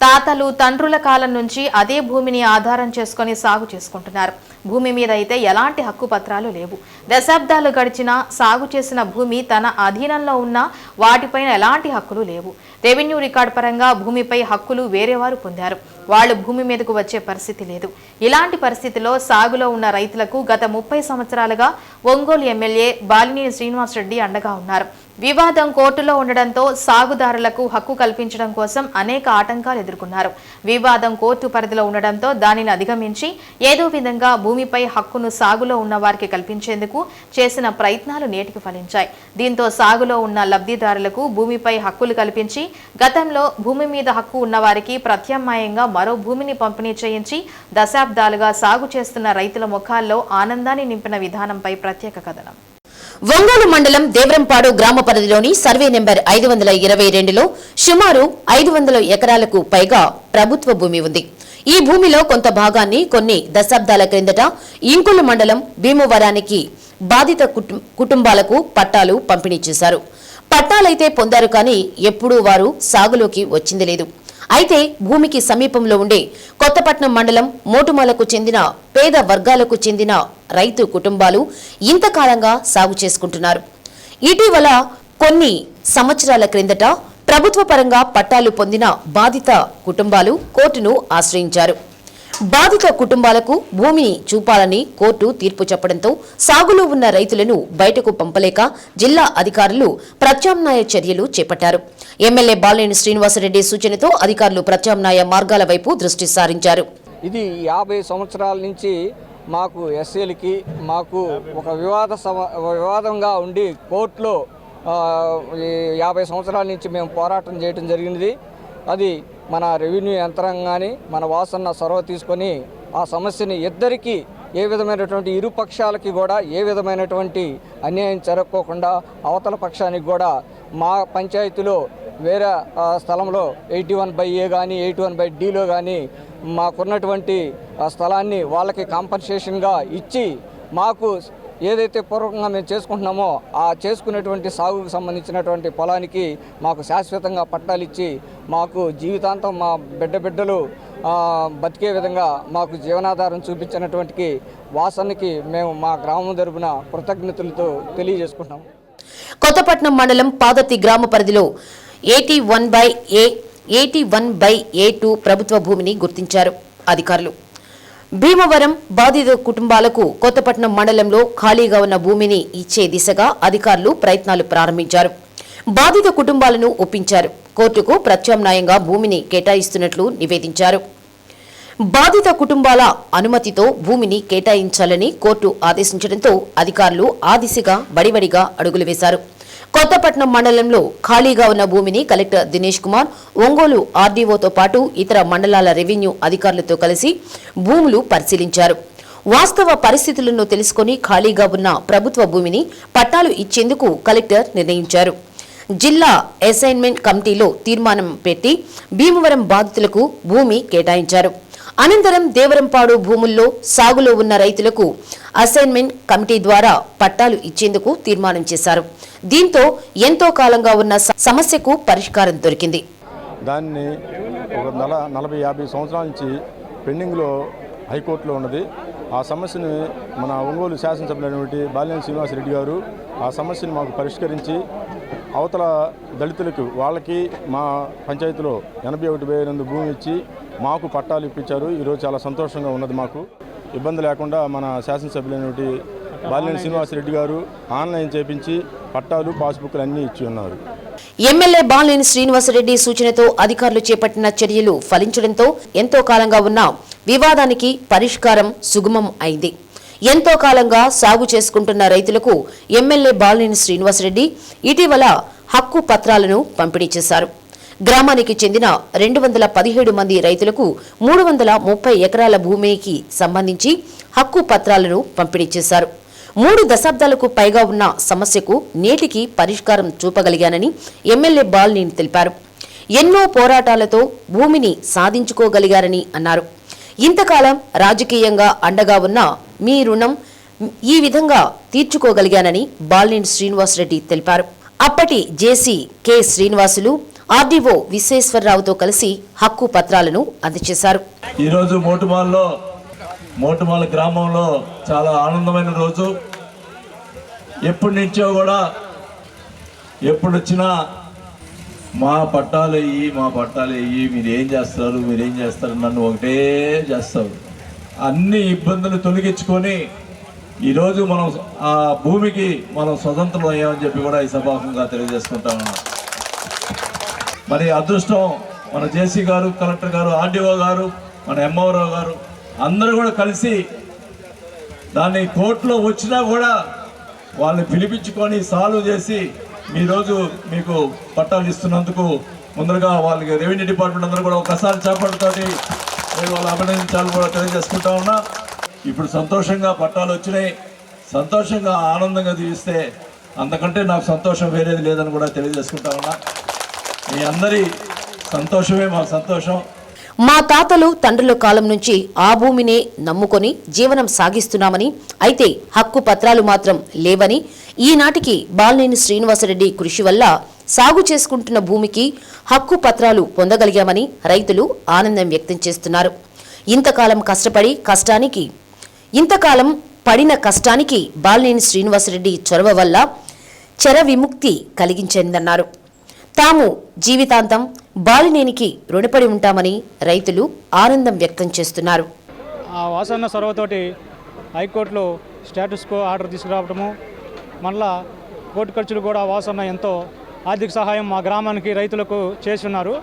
తాతలు తండ్రుల కాలం నుంచి అదే భూమిని ఆధారం చేసుకొని సాగు చేసుకుంటున్నారు. భూమి మీద అయితే ఎలాంటి హక్కు పత్రాలు లేవు. దశాబ్దాలు గడిచినా సాగు చేసిన భూమి తన అధీనంలో ఉన్న వాటిపైన ఎలాంటి హక్కులు లేవు. రెవెన్యూ రికార్డు పరంగా భూమిపై హక్కులు వేరేవారు పొందారు. వాళ్ళు భూమి మీదకు వచ్చే పరిస్థితి లేదు. ఇలాంటి పరిస్థితిలో సాగులో ఉన్న రైతులకు గత ముప్పై సంవత్సరాలుగా ఒంగోలు ఎమ్మెల్యే బాలినేని శ్రీనివాసరెడ్డి అండగా ఉన్నారు. వివాదం కోర్టులో ఉండడంతో సాగుదారులకు హక్కు కల్పించడం కోసం అనేక ఆటంకాలు ఎదుర్కొన్నారు. వివాదం కోర్టు పరిధిలో ఉండడంతో దానిని అధిగమించి ఏదో విధంగా భూమిపై హక్కును సాగులో ఉన్న వారికి కల్పించేందుకు చేసిన ప్రయత్నాలు నేటికి ఫలించాయి. దీంతో సాగులో ఉన్న లబ్ధిదారులకు భూమిపై హక్కులు కల్పించి గతంలో భూమి మీద హక్కు ఉన్న వారికి ప్రత్యామ్నాయంగా మరో భూమిని పంపిణీ చేయించి దశాబ్దాలుగా సాగు చేస్తున్న రైతుల ముఖాల్లో ఆనందాన్ని నింపిన విధానంపై ప్రత్యేక కథనం. ఒంగోలు మండలం దేవరంపాడు గ్రామ పరిధిలోని సర్వే నెంబర్ ఐదు వందల ఇరవై రెండులో సుమారు ఐదు వందల ఎకరాలకు పైగా ప్రభుత్వ భూమి ఉంది. ఈ భూమిలో కొంత భాగాన్ని కొన్ని దశాబ్దాల క్రిందట ఇంకులు మండలం భీమవరానికి బాధిత కుటుంబాలకు పట్టాలు పంపిణీ చేశారు. పట్టాలైతే పొందారు కానీ ఎప్పుడూ వారు సాగులోకి వచ్చింది లేదు. అయితే భూమికి సమీపంలో ఉండే కొత్తపట్నం మండలం మోటుమలకు చెందిన పేద వర్గాలకు చెందిన రైతు కుటుంబాలు ఇంతకాలంగా సాగు చేసుకుంటున్నారు. ఇటీవల కొన్ని సంవత్సరాల క్రిందట ప్రభుత్వ పరంగా పట్టాలు పొందిన బాధిత కుటుంబాలు కోర్టును ఆశ్రయించారు. బాధిత కుటుంబాలకు భూమిని చూపాలని కోర్టు తీర్పు చెప్పడంతో సాగులో ఉన్న రైతులను బయటకు పంపలేక జిల్లా అధికారులు ప్రత్యామ్నాయ చర్యలు చేపట్టారు. ఎమ్మెల్యే బాలినేని శ్రీనివాసరెడ్డి సూచనతో అధికారులు ప్రత్యామ్నాయ మార్గాల వైపు దృష్టి సారించారు. ఇది యాభై సంవత్సరాల నుంచి మాకు ఎస్సీలకి మాకు ఒక వివాద వివాదంగా ఉండి కోర్టులో యాభై సంవత్సరాల నుంచి మేము పోరాటం చేయడం జరిగినది. అది మన రెవెన్యూ యంత్రాంగాన్ని మన వాసన్న సర్వ తీసుకొని ఆ సమస్యని ఇద్దరికీ ఏ విధమైనటువంటి ఇరు పక్షాలకి కూడా ఏ విధమైనటువంటి అన్యాయం జరగకోకుండా అవతల పక్షానికి కూడా మా పంచాయతీలో వేరే స్థలంలో ఎయిటీ వన్ బై ఏ కానీ ఎయిటీ వన్ బై డిలో కానీ మాకున్నటువంటి స్థలాన్ని వాళ్ళకి కాంపన్సేషన్గా ఇచ్చి మాకు ఏదైతే పూర్వకంగా మేము చేసుకుంటున్నామో ఆ చేసుకునేటువంటి సాగుకు సంబంధించినటువంటి పొలానికి మాకు శాశ్వతంగా పట్టాలు ఇచ్చి మాకు జీవితాంతం మా బిడ్డ బిడ్డలు బతికే విధంగా మాకు జీవనాధారం చూపించినటువంటి వాసనకి మేము మా గ్రామం తరపున కృతజ్ఞతలతో తెలియజేసుకుంటున్నాము కొత్తపట్నం మండలం పాదతి గ్రామ పరిధిలో eighty one by A eighty one by A two ప్రభుత్వ భూమిని గుర్తించారు అధికారులు. భీమవరం బాధిత కుటుంబాలకు కొత్తపట్నం మండలంలో ఖాళీగా ఉన్న భూమిని ఇచ్చే దిశగా అధికారులు ప్రయత్నాలు ప్రారంభించారు. బాధిత కుటుంబాలను ఒప్పించారు. కోర్టుకు ప్రత్యామ్నాయంగా భూమిని కేటాయిస్తున్నట్లు నివేదించారు. బాధిత కుటుంబాల అనుమతితో భూమిని కేటాయించాలని కోర్టు ఆదేశించడంతో అధికారులు ఆ దిశగా బడిబడిగా అడుగులు వేశారు. కొత్తపట్నం మండలంలో ఖాళీగా ఉన్న భూమిని కలెక్టర్ దినేష్ కుమార్ ఒంగోలు ఆర్డీఓతో పాటు ఇతర మండలాల రెవెన్యూ అధికారులతో కలిసి భూములు పరిశీలించారు. వాస్తవ పరిస్థితులను తెలుసుకొని ఖాళీగా ఉన్న ప్రభుత్వ భూమిని పట్టాలు ఇచ్చేందుకు కలెక్టర్ నిర్ణయించారు. జిల్లా అసైన్మెంట్ కమిటీలో తీర్మానం పెట్టి భీమవరం బాధితులకు భూమి కేటాయించారు. అనంతరం దేవరంపాడు భూముల్లో సాగులో ఉన్న రైతులకు అసైన్మెంట్ కమిటీ ద్వారా పట్టాలు ఇచ్చేందుకు తీర్మానం చేశారు. దీంతో ఎంతో కాలంగా ఉన్న సమస్యకు పరిష్కారం దొరికింది. దాన్ని ఒక నల నలభై యాభై సంవత్సరాల నుంచి పెండింగ్లో హైకోర్టులో ఉన్నది. ఆ సమస్యని మన ఒంగోలు శాసనసభ్యులైనటువంటి బాలినేని శ్రీనివాసరెడ్డి గారు ఆ సమస్యను మాకు పరిష్కరించి అవతల దళితులకు వాళ్ళకి మా పంచాయతీలో ఎనభై ఒకటి వేల భూమి ఇచ్చి మాకు పట్టాలు ఇప్పించారు. ఈరోజు చాలా సంతోషంగా ఉన్నది మాకు. ఇబ్బంది లేకుండా మన శాసనసభ్యులైనటువంటి బాలినేని శ్రీనివాసరెడ్డి గారు ఆన్లైన్ చేపించి పట్టాలు పాస్బుక్లు అన్నీ ఇచ్చి ఉన్నారు. ఎమ్మెల్యే బాలినేని శ్రీనివాసరెడ్డి సూచనతో అధికారులు చేపట్టిన చర్యలు ఫలించడంతో ఎంతో కాలంగా ఉన్న వివాదానికి పరిష్కారం సుగమం అయింది. ఎంతో కాలంగా సాగు చేసుకుంటున్న రైతులకు ఎమ్మెల్యే బాలినేని శ్రీనివాసరెడ్డి ఇటీవల హక్కు పత్రాలను పంపిణీ చేశారు. గ్రామానికి చెందిన రెండు వందల పదిహేడు మంది రైతులకు మూడు వందల ముప్పై ఎకరాల భూమికి సంబంధించి హక్కు పత్రాలను పంపిణీ చేశారు. మూడు దశాబ్దాలకు పైగా ఉన్న సమస్యకు నేటికి పరిష్కారం చూపగలిగానని ఎమ్మెల్యే బాలినేని తెలిపారు. ఎన్నో పోరాటాలతో భూమిని సాధించుకోగలిగారని అన్నారు. ఇంతకాలం రాజకీయంగా అండగా ఉన్న మీ రుణం ఈ విధంగా తీర్చుకోగలిగానని బాలినేని శ్రీనివాసరెడ్డి తెలిపారు. అప్పటి జేసీ కె శ్రీనివాసులు ఆర్డీఓ విశ్వేశ్వరరావుతో కలిసి హక్కు పత్రాలను అందజేశారు. ఈరోజు మోటుమాల్లో మోటుమాల గ్రామంలో చాలా ఆనందమైన రోజు. ఎప్పటి నుంచో కూడా ఎప్పుడు వచ్చినా మా పట్టాలు ఇయ్యి మా పట్టాలు వెయ్యి మీరు ఏం చేస్తారు మీరు ఏం చేస్తారు నన్ను ఒకటే చేస్తారు. అన్ని ఇబ్బందులు తొలగించుకొని ఈరోజు మనం ఆ భూమికి మనం స్వతంత్రం అయ్యామని చెప్పి కూడా ఈ సభాముఖంగా తెలియజేసుకుంటా ఉన్నాం. మరి అదృష్టం మన జేసీ గారు కలెక్టర్ గారు ఆర్డీఓ గారు మన ఎంఓరావు గారు అందరూ కూడా కలిసి దాన్ని కోర్టులో వచ్చినా కూడా వాళ్ళని పిలిపించుకొని సాల్వ్ చేసి ఈరోజు మీకు పట్టాలు ఇస్తున్నందుకు ముందరగా వాళ్ళకి రెవెన్యూ డిపార్ట్మెంట్ అందరూ కూడా ఒకసారి చేపట్టుతోటి నేను వాళ్ళు అభినందించాలని కూడా తెలియజేసుకుంటా ఉన్నా. ఇప్పుడు సంతోషంగా పట్టాలు వచ్చినాయి. సంతోషంగా ఆనందంగా జీవిస్తే అంతకంటే నాకు సంతోషం వేరేది లేదని కూడా తెలియజేసుకుంటా ఉన్నా. మీ అందరి సంతోషమే మా సంతోషం. మా తాతలు తండ్రుల కాలం నుంచి ఆ భూమినే నమ్ముకొని జీవనం సాగిస్తున్నామని అయితే హక్కు పత్రాలు మాత్రం లేవని ఈనాటికి బాలినేని శ్రీనివాసరెడ్డి కృషి వల్ల సాగు చేసుకుంటున్న భూమికి హక్కు పత్రాలు పొందగలిగామని రైతులు ఆనందం వ్యక్తం చేస్తున్నారు. ఇంతకాలం కష్టపడి కష్టానికి ఇంతకాలం పడిన కష్టానికి బాలినేని శ్రీనివాసరెడ్డి చొరవ వల్ల చెర విముక్తి కలిగించిందన్నారు. తాము జీవితాంతం బాలినేనికి రుణపడి ఉంటామని రైతులు ఆనందం వ్యక్తం చేస్తున్నారు. ఆ వాసన్న సొరవతోటి హైకోర్టులో స్టేటస్ కో ఆర్డర్ తీసుకురావడము మళ్ళా కోర్టు ఖర్చులు కూడా వాసన్న ఎంతో ఆర్థిక సహాయం మా గ్రామానికి రైతులకు చేస్తున్నారు.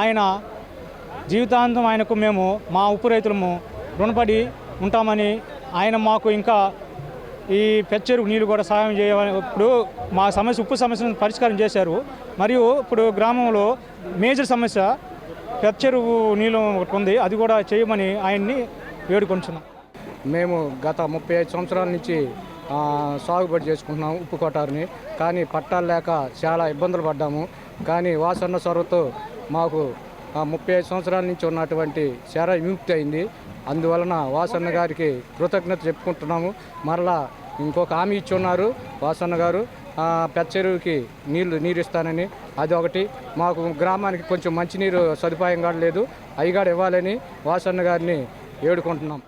ఆయన జీవితాంతం ఆయనకు మేము మా ఉప్పు రైతులము రుణపడి ఉంటామని ఆయన మాకు ఇంకా ఈ పెచ్చరు నీళ్ళు కూడా సహాయం చేయమని ఇప్పుడు మా సమస్య ఉప్పు సమస్యను పరిష్కారం చేశారు. మరియు ఇప్పుడు గ్రామంలో మేజర్ సమస్య పెచ్చరువు నీళ్ళు ఒకటి ఉంది. అది కూడా చేయమని ఆయన్ని వేడుకొంటున్నాం మేము గత ముప్పై ఐదు సంవత్సరాల నుంచి సాగుబడి చేసుకుంటున్నాం ఉప్పు కొట్టారుని కానీ పట్టాలు లేక చాలా ఇబ్బందులు పడ్డాము. కానీ వాసన్న సొరతో మాకు ముప్పై ఐదు సంవత్సరాల నుంచి ఉన్నటువంటి చాలా విముక్తి అయింది. అందువలన వాసన్న గారికి కృతజ్ఞత చెప్పుకుంటున్నాము. మరలా ఇంకొక హామీ ఇచ్చి ఉన్నారు వాసన్న గారు. ఆ, పెద్ద చెరువుకి నీళ్ళు నీరు ఇస్తానని అది ఒకటి. మాకు గ్రామానికి కొంచెం మంచినీరు సదుపాయం కూడా లేదు అవి కూడా ఇవ్వాలని వాసన్న గారిని వేడుకుంటున్నాం.